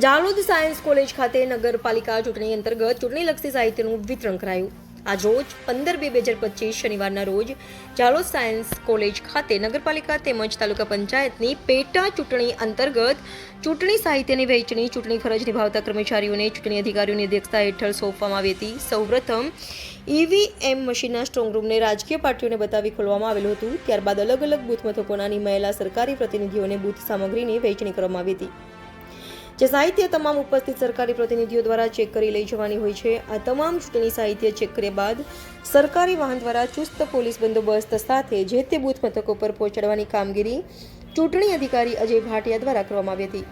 Jhalod science college ખાતે નગરપાલિકા ચૂંટણી અંતર્ગત ચૂંટણીલક્ષી સાહિત્યનું વિતરણ કરાયું. આજ રોજ પંદર બે બે હજાર પચીસ શનિવારના રોજ જાલોદ સાયન્સ કોલેજ ખાતે નગરપાલિકા તેમજ તાલુકા પંચાયતની પેટા ચૂંટણી અંતર્ગત ચૂંટણી સાહિત્યની વહેંચણી, ચૂંટણી ફરજ નિભાવતા કર્મચારીઓને ચૂંટણી અધિકારીઓની અધ્યક્ષતા હેઠળ સોંપવામાં આવી હતી. સૌપ્રથમ ઈવીએમ મશીનના સ્ટ્રોંગ રૂમને રાજકીય પાર્ટીઓને બતાવી ખોલવામાં આવેલું હતું. ત્યારબાદ અલગ અલગ બૂથ મથકોના નિમાયેલા સરકારી પ્રતિનિધિઓને બૂથ સામગ્રીની વહેંચણી કરવામાં આવી હતી. જે સાહિત્ય તમામ ઉપસ્થિત સરકારી પ્રતિનિધિઓ દ્વારા ચેક કરી લઈ જવાની હોય છે. આ તમામ ચૂંટણી સાહિત્ય ચેક કર્યા બાદ સરકારી વાહન દ્વારા ચુસ્ત પોલીસ બંદોબસ્ત સાથે જે તે બૂથ મથકો પર પહોંચાડવાની કામગીરી ચૂંટણી અધિકારી અજય ભાટિયા દ્વારા કરવામાં આવી હતી.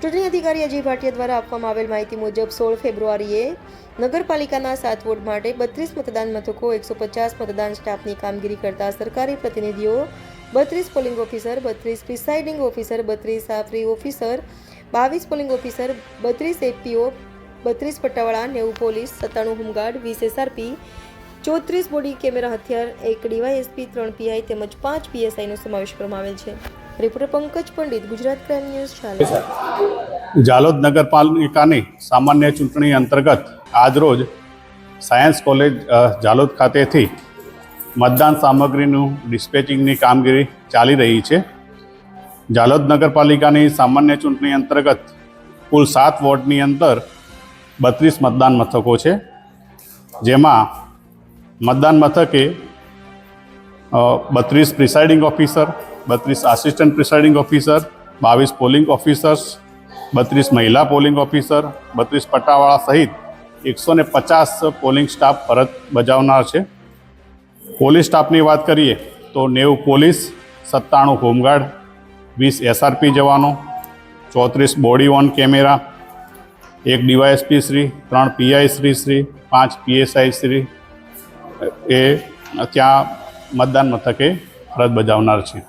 ચૂંટણી અધિકારી અજય ભાટિયા દ્વારા આપવામાં આવેલ માહિતી મુજબ સોળ ફેબ્રુઆરીએ નગરપાલિકાના સાત વોર્ડ માટે બત્રીસ મતદાન મથકો, એકસો પચાસ મતદાન સ્ટાફની કામગીરી કરતા સરકારી પ્રતિનિધિઓ, બત્રીસ પોલિંગ ઓફિસર, બત્રીસ પ્રિસાઇડિંગ ઓફિસર, બત્રીસ આફરી ઓફિસર બાવીસ પોલિંગ ઓફિસર, બત્રીસ એપીઓ, બત્રીસ પટ્ટાવાળા નેવું પોલીસ, સત્તાણું હોમગાર્ડ, વીસ એસઆરપી, ચોત્રીસ બોડી કેમેરા હથિયાર, એક ડીવાયએસપી, ત્રણ પીઆઈ તેમજ પાંચ પીએસઆઈનો સમાવેશ કરવામાં આવેલ છે. Reporter Pankaj Pandit, Gujarat crime news ચાલે જાલોદ નગરપાલિકાની સામાન્ય ચૂંટણી અંતર્ગત આજરોજ સાયન્સ કોલેજ જાલોદ ખાતેથી મતદાન સામગ્રીનું ડિસ્પેચિંગની કામગીરી ચાલી રહી છે. જાલોદ નગરપાલિકાની સામાન્ય ચૂંટણી અંતર્ગત કુલ સાત વોર્ડની અંદર બત્રીસ મતદાન મથકો છે. જેમાં મતદાન મથકે બત્રીસ પ્રિસાઇડિંગ ઓફિસર, બત્રીસ આસિસ્ટન્ટ પ્રિસાઇડિંગ ઓફિસર, બાવીસ પોલિંગ ઓફિસર્સ, બત્રીસ મહિલા પોલિંગ ઓફિસર, બત્રીસ પટ્ટાવાળા સહિત એકસો ને પચાસ પોલિંગ સ્ટાફ ફરજ બજાવનાર છે. પોલીસ સ્ટાફની વાત કરીએ તો નેવું પોલીસ, સત્તાણું હોમગાર્ડ વીસ એસઆરપી જવાનો, ચોત્રીસ બોડી ઓન કેમેરા, એક ડીવાયએસપી શ્રી, ત્રણ પીઆઈ શ્રી શ્રી, પાંચ પીએસઆઈ શ્રી. એ ત્યાં મતદાન મથકે ફરજ બજાવનાર છે.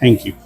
Thank you